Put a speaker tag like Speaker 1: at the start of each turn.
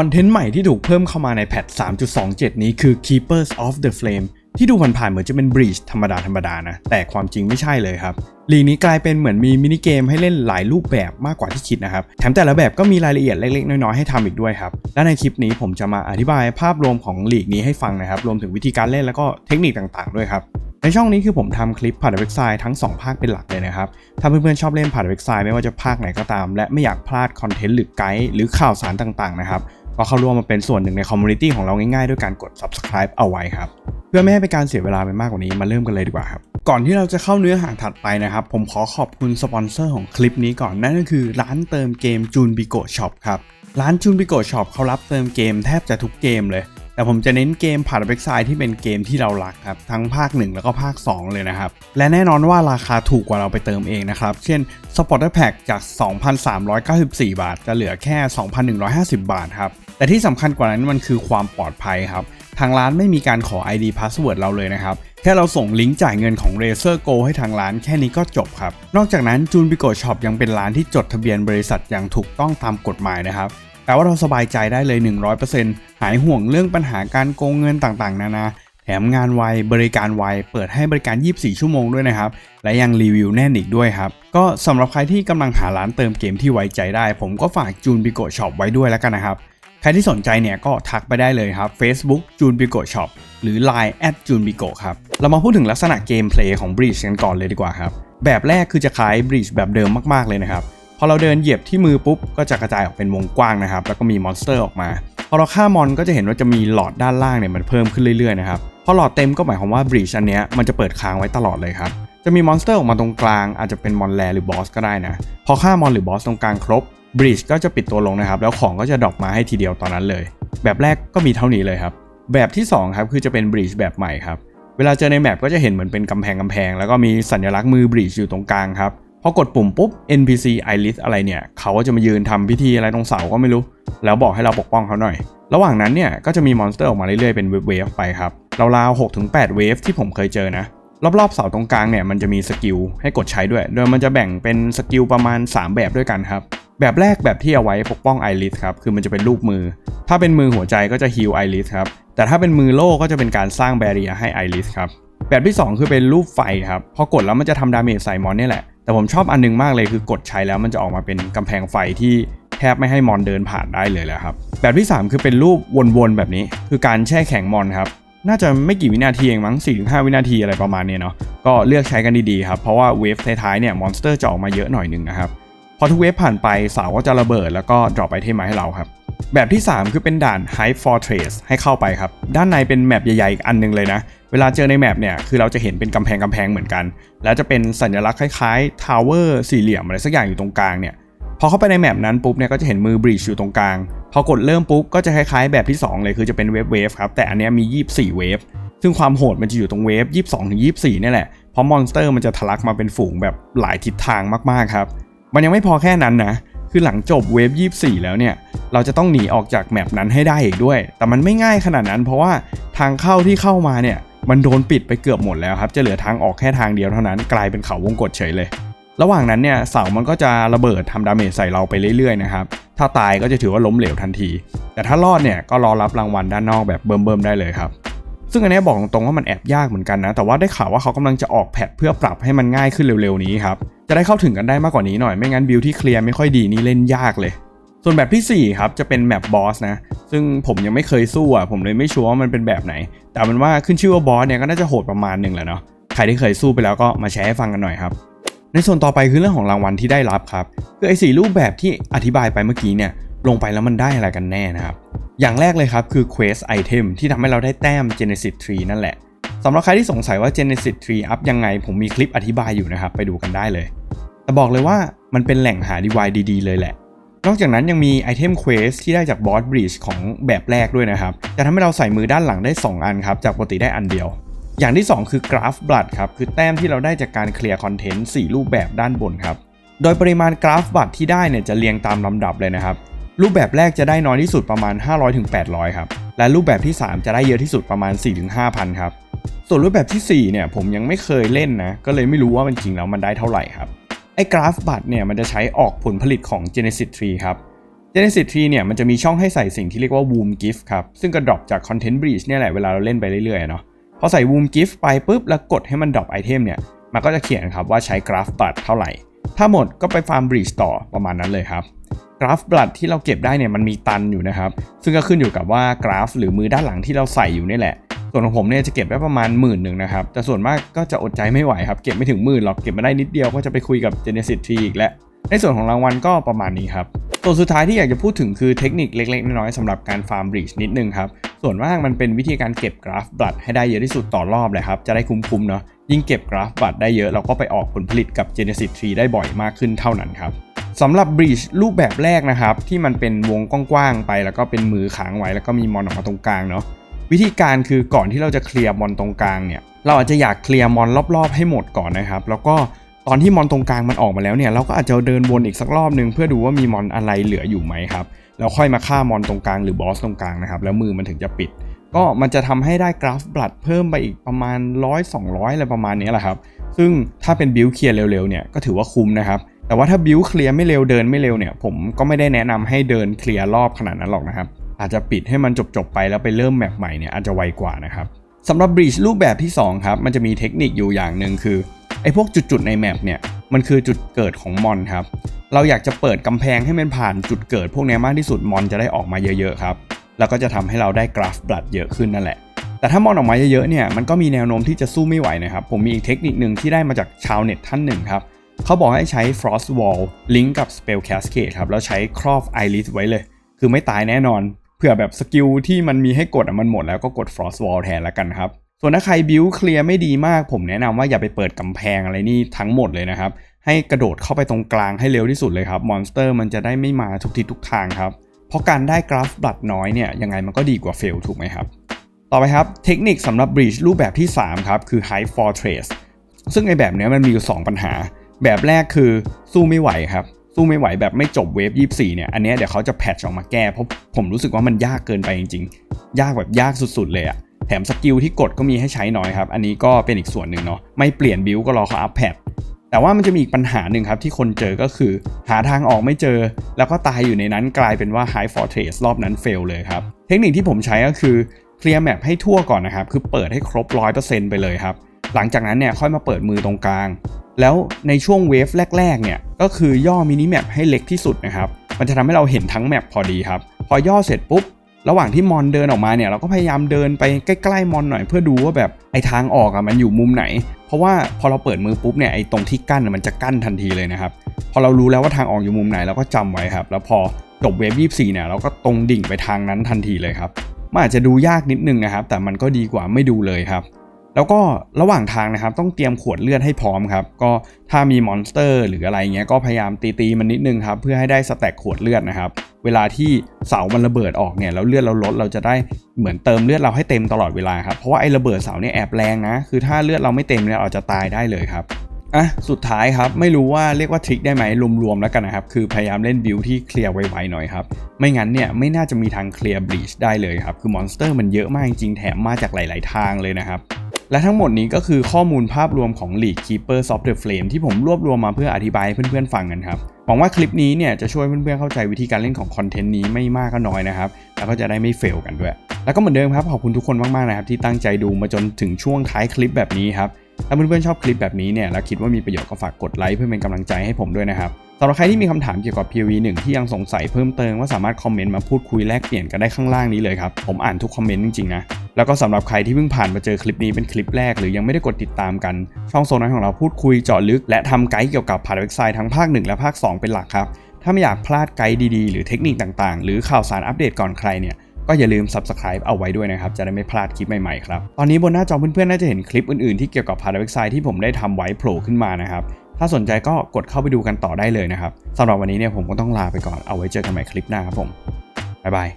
Speaker 1: คอนเทนต์ใหม่ที่ถูกเพิ่มเข้ามาในแพท 3.27 นี้คือ Keepers of the Flame ที่ดูผ่านๆเหมือนจะเป็น Breach ธรรมดาธรรมดานะ แต่ความจริงไม่ใช่เลยครับลีกนี้กลายเป็นเหมือนมีมินิเกมให้เล่นหลายรูปแบบมากกว่าที่คิดนะครับ แถมแต่ละแบบก็มีรายละเอียดเล็กๆ น้อยๆ ให้ทำอีกด้วยครับ และในคลิปนี้ผมจะมาอธิบายภาพรวมของลีกนี้ให้ฟังนะครับ รวมถึงวิธีการเล่นแล้วก็เทคนิคต่างๆ ด้วยครับ ในช่องนี้คือผมทำคลิปผ่านเว็บไซต์ทั้ง 2 ภาคเป็นหลักเลยนะครับ ถ้าเพื่อนๆชอบเล่นผ่านเว็บไซต์ไม่ว่าจะภาคไหนก็ตาม และไม่อยากพลาดคอนเทนต์หรือไกด์หรือข่าวสารต่างๆนะครับ ก็เข้าร่วมมาเป็นส่วนหนึ่งในคอมมูนิตี้ของเราง่ายๆ ด้วยการกด subscribe เอาไว้ครับ เพื่อไม่ให้เป็นการเสียเวลาไปมากกว่านี้มาเริ่มกันเลยดีกว่าครับ ก่อนที่เราจะเข้าเนื้อหาถัดไปนะครับ ผมขอขอบคุณสปอนเซอร์ของคลิปนี้ก่อนนั่นก็คือร้านเติมเกมจูนบิโกช็อปครับร้านจูนบิโกช็อปเขารับเติมเกมแทบจะทุกเกมเลยแต่ผมจะเน้นเกมผ่านเว็บไซต์ที่เป็นเกมที่เรารักครับ ทั้งภาค 1 แล้วก็ภาค 2 เลยนะครับ และแน่นอนว่าราคาถูกกว่าเราไปเติมเองนะครับ เช่น Supporter Pack จาก 2,394 บาท จะเหลือแค่ 2,150 บาทครับ แต่ที่สำคัญกว่านั้นมันคือความปลอดภัยครับ ทางร้านไม่มีการขอ ID Password เราเลยนะครับ แค่เราส่งลิงก์จ่ายเงินของ Razer Go ให้ทางร้านแค่นี้ก็จบครับ นอกจากนั้นจูนบิโกช็อปยังเป็นร้านที่จดทะเบียนบริษัทอย่างถูกต้องตามกฎหมายนะครับแปลว่าเราสบายใจได้เลย 100%หายห่วงเรื่องปัญหาการโกงเงินต่างๆ นานา แถมงานไว บริการไว เปิดให้บริการ 24 ชั่วโมงด้วยนะครับ และยังรีวิวแน่นอีกด้วยครับ ก็สำหรับใครที่กำลังหาร้านเติมเกมที่ไว้ใจได้ ผมก็ฝากจูนบิโกช็อปไว้ด้วยแล้วกันนะครับ ใครที่สนใจเนี่ยก็ทักไปได้เลยครับ Facebook จูนบิโกช็อปหรือ Line แอดจูนบิโกครับ เรามาพูดถึงลักษณะเกมเพลย์ของ Breach กันก่อนเลยดีกว่าครับ แบบแรกคือจะคล้าย Breach แบบเดิมมากๆเลยนะครับ พอเราเดินเหยียบที่มือปุ๊บ ก็จะกระจายออกเป็นวงกว้างนะครับ แล้วก็มีมอนสเตอร์ออกมา พอเราฆ่ามอนก็จะเห็นว่าจะมีหลอดด้านล่างเนี่ยมันเพิ่มขึ้นเรื่อยๆนะครับ พอหลอดเต็มก็หมายความว่า Breach อันเนี้ยมันจะเปิดค้างไว้ตลอดเลยครับจะมีมอนสเตอร์ออกมาตรงกลางอาจจะเป็นมอนแรหรือบอสก็ได้นะ พอฆ่ามอนหรือบอสตรงกลางครบ Breach ก็จะปิดตัวลงนะครับ แล้วของก็จะดรอปมาให้ทีเดียวตอนนั้นเลย แบบแรกก็มีเท่านี้เลยครับ แบบที่2ครับคือจะเป็น Breach แบบใหม่ครับ เวลาเจอในแมปก็จะเห็นเหมือนเป็นกำแพงกำแพง แล้วก็มีสัญลักษณ์มือ Breach อยู่ตรงกลางครับพอกดปุ่มปุ๊บ NPC i l i s อะไรเนี่ย เขาก็จะมายืนทำพิธีอะไรตรงเสาก็ไม่รู้ แล้วบอกให้เราปกป้องเขาหน่อย ระหว่างนั้นเนี่ยก็จะมีมอนสเตอร์ออกมาเรื่อยๆเป็นเวฟไปครับราวๆ6-8เวฟที่ผมเคยเจอนะรอบๆเสาตรงกลางเนี่ยมันจะมีสกิลให้กดใช้ด้วย โดยมันจะแบ่งเป็นสกิลประมาณ 3 แบบด้วยกันครับ แบบแรกแบบที่เอาไว้ปกป้องไอริสครับคือมันจะเป็นรูปมือ ถ้าเป็นมือหัวใจก็จะฮิลไอริสครับแต่ถ้าเป็นมือโล่ก็จะเป็นการสร้างแบเรียให้ไอริสครับแบบที่ 2 คือเป็นรูปไฟครับพอกดแล้วมันจะทำดาเมจใส่มอนนี่แหละแต่ผมชอบอันนึงมากเลยคือกดใช้แล้วมันจะออกมาเป็นกำแพงไฟที่แทบไม่ให้มอนเดินผ่านได้เลยแหละครับแบบที่ 3 คือเป็นรูปวนๆแบบนี้ คือการแช่แข็งมอนครับน่าจะไม่กี่วินาทีเองมั้ง 4-5 วินาทีอะไรประมาณนี้เนาะก็เลือกใช้กันดีๆครับเพราะว่าเวฟท้ายๆเนี่ยมอนสเตอร์จะออกมาเยอะหน่อยนึงนะครับ พอทุกเวฟผ่านไปเสาก็จะระเบิดแล้วก็ดรอปไอเทมมาให้เราครับ แบบที่ 3 คือเป็นด่าน High Fortress ให้เข้าไปครับ ด้านในเป็นแมปใหญ่ๆอีกอันหนึงเลยนะ เวลาเจอในแมปเนี่ย คือเราจะเห็นเป็นกำแพงกำแพงเหมือนกัน แล้วจะเป็นสัญลักษณ์คล้ายๆ Tower สี่เหลี่ยมอะไรสักอย่างอยู่ตรงกลางเนี่ยพอเข้าไปในแมปนั้นปุ๊บเนี่ยก็จะเห็นมือบรีชอยู่ตรงกลาง พอกดเริ่มปุ๊บก็จะคล้ายๆแบบที่ 2 เลยคือจะเป็นเวฟเวฟครับ แต่อันเนี้ยมี 24 เวฟ ซึ่งความโหดมันจะอยู่ตรงเวฟ 22 ถึง 24 นี่แหละ เพราะมอนสเตอร์มันจะทะลักมาเป็นฝูงแบบหลายทิศทางมากๆครับ มันยังไม่พอแค่นั้นนะ คือหลังจบเวฟ24 แล้วเนี่ย เราจะต้องหนีออกจากแมปนั้นให้ได้อีกด้วย แต่มันไม่ง่ายขนาดนั้น เพราะว่าทางเข้าที่เข้ามาเนี่ย มันโดนปิดไปเกือบหมดแล้วครับ จะเหลือทางออกแค่ทางเดียวเท่านั้น กลายเป็นเขาวงกฏเฉยเลย ระหว่างนั้นเนี่ยเสามันก็จะระเบิดทำดาเมจใส่เราไปเรื่อยๆนะครับ ถ้าตายก็จะถือว่าล้มเหลวทันที แต่ถ้ารอดเนี่ยก็รอรับรางวัลด้านนอกแบบเบิ่มๆได้เลยครับซึ่งอันนี้บอกตรงๆว่ามันแอบยากเหมือนกันนะ แต่ว่าได้ข่าวว่าเขากำลังจะออกแพทเพื่อปรับให้มันง่ายขึ้นเร็วๆนี้ครับ จะได้เข้าถึงกันได้มากกว่านี้หน่อยไม่งั้นบิลที่เคลียร์ไม่ค่อยดีนี่เล่นยากเลย ส่วนแบบที่ 4 ครับ จะเป็นแมปบอสนะ ซึ่งผมยังไม่เคยสู้อะผมเลยไม่ชัวร์ว่ามันเป็นแบบไหน แต่มันว่าขึ้นชื่อว่าบอสเนี่ยก็น่าจะโหดประมาณหนึ่งแหละเนาะใครที่เคยสู้ไปแล้วก็มาแชร์ให้ฟังกันหน่อยครับในส่วนต่อไปคือเรื่องของรางวัลที่ได้รับครับคือไอ้สรูปแบบที่อธิบายไปเมื่อกี้เนี่ยลงไปแล้วมันได้อะไรกันแน่นะครับอย่างแรกเลยครับคือ Quest Item ที่ทำให้เราได้แต้ม Genesis Tree นั่นแหละ สำหรับใครที่สงสัยว่า Genesis Tree อัพยังไง ผมมีคลิปอธิบายอยู่นะครับ ไปดูกันได้เลย แต่บอกเลยว่ามันเป็นแหล่งหาดีวายดี ๆ เลยแหละ นอกจากนั้นยังมีไอเทมเควสที่ได้จากบอสบรีชของแบบแรกด้วยนะครับ จะทำให้เราใส่มือด้านหลังได้ 2 อันครับ จากปกติได้อันเดียว อย่างที่ 2 คือกราฟบลัดครับ คือแต้มที่เราได้จากการเคลียร์คอนเทนต์4รูปแบบด้านบนครับ โดยปริมาณกราฟบัตรที่ได้เนี่ยจะเรียงตามลำดับเลยนะครับ รูปแบบแรกจะได้น้อยที่สุดประมาณ 500-800ครับ และรูปแบบที่ 3 จะได้เยอะที่สุดประมาณ 4-5,000ครับ ส่วนรูปแบบที่ 4 เนี่ยผมยังไม่เคยเล่นนะ ก็เลยไม่รู้ว่ามันจริงแล้วมันได้เท่าไหร่ครับ ไอ้กราฟบัตรเนี่ยมันจะใช้ออกผลผลิตของ Genesis Tree ครับ Genesis Tree เนี่ยมันจะมีช่องให้ใส่สิ่งที่เรียกว่า Womb Gift ครับ ซึ่งก็ดรอปจาก Content Breach เนี่ยแหละเวลาเราเล่นไปเรื่อยๆเนาะ พอใส่ Womb Gift ไปปุ๊บแล้วกดให้มันดรอปไอเทมเนี่ย มันก็จะเขียนครับว่าใช้ Graph Blood เท่าไหร่ ถ้าหมดก็ไปฟาร์ม Breach ต่อประมาณนั้นเลยครับ Graph Blood ที่เราเก็บได้เนี่ยมันมีตันอยู่นะครับ ซึ่งก็ขึ้นอยู่กับว่ากราฟ หรือมือด้านหลังที่เราใส่อยู่นี่แหละ ส่วนของผมเนี่ยจะเก็บได้ประมาณหมื่นหนึ่งนะครับ แต่ส่วนมากก็จะอดใจไม่ไหวครับ เก็บไม่ถึงหมื่นหรอก เก็บมาได้นิดเดียวก็จะไปคุยกับ Genesis Tree อีกแล้ว ในส่วนของรางวัลก็ประมาณนี้ครับตัวนสุดท้ายที่อยากจะพูดถึงคือเทคนิคเล็กๆ น้อยๆสำหรับการฟาร์มบริดจ์นิดนึงครับ ส่วนมากมันเป็นวิธีการเก็บกราฟบลัดให้ได้เยอะที่สุดต่อรอบเลยครับ จะได้คุ้มๆเนาะ ยิ่งเก็บกราฟบลัดได้เยอะเราก็ไปออกผลผลิตกับ Genesis Tree ได้บ่อยมากขึ้นเท่านั้นครับสำหรับบริดจ์รูปแบบแรกนะครับที่มันเป็นวงกว้างๆไป แล้วก็เป็นมือค้างไว้แล้วก็มีมอนออกมาตรงกลางเนาะ วิธีการคือก่อนที่เราจะเคลียร์มอนตรงกลางเนี่ย เราอาจจะอยากเคลียร์มอนรอบๆให้หมดก่อนนะครับ แล้วก็ตอนที่มอนตรงกลางมันออกมาแล้วเนี่ย เราก็อาจจะเดินวนอีกสักรอบนึงเพื่อดูว่ามีมอนอะไรเหลืออยู่ไหมครับ แล้วค่อยมาฆ่ามอนตรงกลางหรือบอสตรงกลางนะครับ แล้วมือมันถึงจะปิด ก็มันจะทำให้ได้กราฟบลัดเพิ่มไปอีกประมาณ 100 200 อะไรประมาณนี้แหละครับ ซึ่งถ้าเป็นบิลเคลียร์เร็วๆเนี่ยก็ถือว่าคุ้มนะครับแต่ว่าถ้าบิลเคลียร์ไม่เร็วเดินไม่เร็วเนี่ยผมก็ไม่ได้แนะนำให้เดินเคลียร์รอบขนาดนั้นหรอกนะครับ อาจจะปิดให้มันจบๆไปแล้วไปเริ่มแมปใหม่เนี่ยอาจจะไวกว่านะครับสำหรับบริดจ์รูปแบบที่2ครับมันจะมีเทคนิคอยู่อย่างหนึ่งคือไอ้พวกจุดๆในแมปเนี่ยมันคือจุดเกิดของมอนครับเราอยากจะเปิดกำแพงให้มันผ่านจุดเกิด พวกนี้มากที่สุดมอนจะได้ออกมาเยอะๆครับแล้วก็จะทำให้เราได้กราฟบลัดเยอะขึ้นนั่นแหละแต่ถ้ามอนออกมาเยอะๆเนี่ยมันก็มีแนวโน้มที่จะสู้ไม่ไหวนะครับผมมีอีกเทคนิคหนึ่งที่ได้มาจากชาวเน็ตท่านหนึ่งครับเขาบอกให้ใช้ Frost Wall ลิงก์กับ Spell Cascade ครับแล้วใช้ครอบ Eyelid ไว้เลย คือไม่ตายแน่นอน เผื่อแบบสกิลที่มันมีให้กดอะมันหมดแล้วก็กด Frost Wall แทนแล้วกันครับ ส่วนถ้าใครบิวเคลียร์ไม่ดีมาก ผมแนะนำว่าอย่าไปเปิดกำแพงอะไรนี่ทั้งหมดเลยนะครับ ให้กระโดดเข้าไปตรงกลางให้เร็วที่สุดเลยครับ มอนสเตอร์มันจะได้ไม่มาทุกทิศทุกทางครับ เพราะการได้กราฟบลัดน้อยเนี่ยยังไงมันก็ดีกว่าเฟลถูกไหมครับ ต่อไปครับเทคนิคสำหรับบรีชรูปแบบที่3ครับคือ High Fortress ซึ่งไอแบบเนี้ยมันมีอยู่ 2 ปัญหา แบบแรกคือสู้ไม่ไหวครับ สู้ไม่ไหวแบบไม่จบเวฟ24 เนี่ย อันนี้เดี๋ยวเขาจะแพทช์ออกมาแก้ เพราะผมรู้สึกว่ามันยากเกินไปจริงๆ ยากแบบยากสุดๆ เลยอะแถมสกิลที่กดก็มีให้ใช้น้อยครับ อันนี้ก็เป็นอีกส่วนหนึ่งเนาะ ไม่เปลี่ยนบิลก็รอเขาอัพแพทแต่ว่ามันจะมีอีกปัญหาหนึ่งครับที่คนเจอก็คือ หาทางออกไม่เจอ แล้วก็ตายอยู่ในนั้นกลายเป็นว่า High Fortress รอบนั้นเฟลเลยครับ เทคนิคที่ผมใช้ก็คือเคลียร์แมปให้ทั่วก่อนนะครับ คือเปิดให้ครบ 100%ไปเลยครับ หลังจากนั้นเนี่ยค่อยมาเปิดมือตรงกลาง แล้วในช่วงเวฟแรกๆเนี่ยก็คือย่อมินิแมปให้เล็กที่สุดนะครับมันจะทำให้เราเห็นทั้งแมปพอดีครับ พอย่อเสร็จปุ๊บ ระหว่างที่มอนเดินออกมาเนี่ยเราก็พยายามเดินไปใกล้ๆมอนหน่อยเพื่อดูว่าแบบไอ้ทางออกอะมันอยู่มุมไหน เพราะว่าพอเราเปิดมือปุ๊บเนี่ยไอ้ตรงที่กั้นมันจะกั้นทันทีเลยนะครับพอเรารู้แล้วว่าทางออกอยู่มุมไหนเราก็จำไว้ครับ แล้วพอจบเวฟ24เนี่ยเราก็ตรงดิ่งไปทางนั้นทันทีเลยครับมันอาจจะดูยากนิดนึงนะครับ แต่มันก็ดีกว่าไม่ดูเลยครับ แล้วก็ระหว่างทางนะครับต้องเตรียมขวดเลือดให้พร้อมครับ ก็ถ้ามีมอนสเตอร์ หรืออะไรเงี้ยก็พยายามตีตีมันนิดนึงครับเพื่อให้ได้สแต็กขวดเลือดนะครับ เวลาที่เสามันระเบิดออกเนี่ยแล้วเลือดเราลดเราจะได้เหมือนเติมเลือดเราให้เต็มตลอดเวลาครับเพราะว่าไอ้ระเบิดเสาเนี่ยแอบแรงนะคือถ้าเลือดเราไม่เต็มเนี่ยเราจะตายได้เลยครับอะสุดท้ายครับไม่รู้ว่าเรียกว่าทริคได้ไหมรวมๆแล้วกันนะครับคือพยายามเล่นบิลที่เคลียร์ไวๆหน่อยครับไม่งั้นเนี่ยไม่น่าจะมีทางเคลียร์บลีชได้เลยครับคือมอนสเตอร์มันเยอะมากจริงๆแถมมาจากหลาย ๆ ทางเลยนะครับ และทั้งหมดนี้ก็คือข้อมูลภาพรวมของ League Keepers of the Flame ที่ผมรวบรวมมาเพื่ออธิบายให้เพื่อนๆฟังกันครับหวังว่าคลิปนี้เนี่ยจะช่วยเพื่อนๆเข้าใจวิธีการเล่นของคอนเทนต์นี้ไม่มากก็น้อยนะครับ แล้วก็จะได้ไม่เฟลกันด้วย แล้วก็เหมือนเดิมครับขอบคุณทุกคนมากๆนะครับที่ตั้งใจดูมาจนถึงช่วงท้ายคลิปแบบนี้ครับถ้าเพื่อนๆชอบคลิปแบบนี้เนี่ยแล้วคิดว่ามีประโยชน์ก็ฝากกดไลค์เพื่อเป็นกำลังใจให้ผมด้วยนะครับ สำหรับใครที่มีคำถามเกี่ยวกับ PV 1 ที่ยังสงสัยเพิ่มเติมก็สามารถคอมเมนต์มาพูดคุยแลกเปลี่ยนกันได้ข้างล่างนี้เลยครับ ผมอ่านทุกคอมเมนต์จริงๆนะ แล้วก็สำหรับใครที่เพิ่งผ่านมาเจอคลิปนี้เป็นคลิปแรกหรือยังไม่ได้กดติดตามกัน ช่องโซนนั้นของเราพูดคุยเจาะลึก และทำไกด์เกี่ยวกับพาราเว็กไซด์ทั้งภาค 1 และภาค 2 เป็นหลักครับ ถ้าไม่อยากพลาดไกด์ดีๆ หรือเทคนิคต่างๆ หรือข่าวสารอัปเดตก่อนใครเนี่ยก็อย่าลืม subscribe เอาไว้ด้วยนะครับ จะได้ไม่พลาดคลิปใหม่ๆครับ ตอนนี้บนหน้าจอเพื่อนๆ น่าจะเห็นคลิปอื่นๆ ที่เกี่ยวกับพาราเว็กไซด์ที่ผมได้ทำไว้โผล่ขึ้นมานะครับ ถ้าสนใจก็กดเข้าไปดูกันต่อได้เลยนะครับสำหรับวันนี้เนี่ยผมก็ต้องลาไปก่อนเอาไว้เจอกันใหม่คลิปหน้าครับผมบ๊ายบาย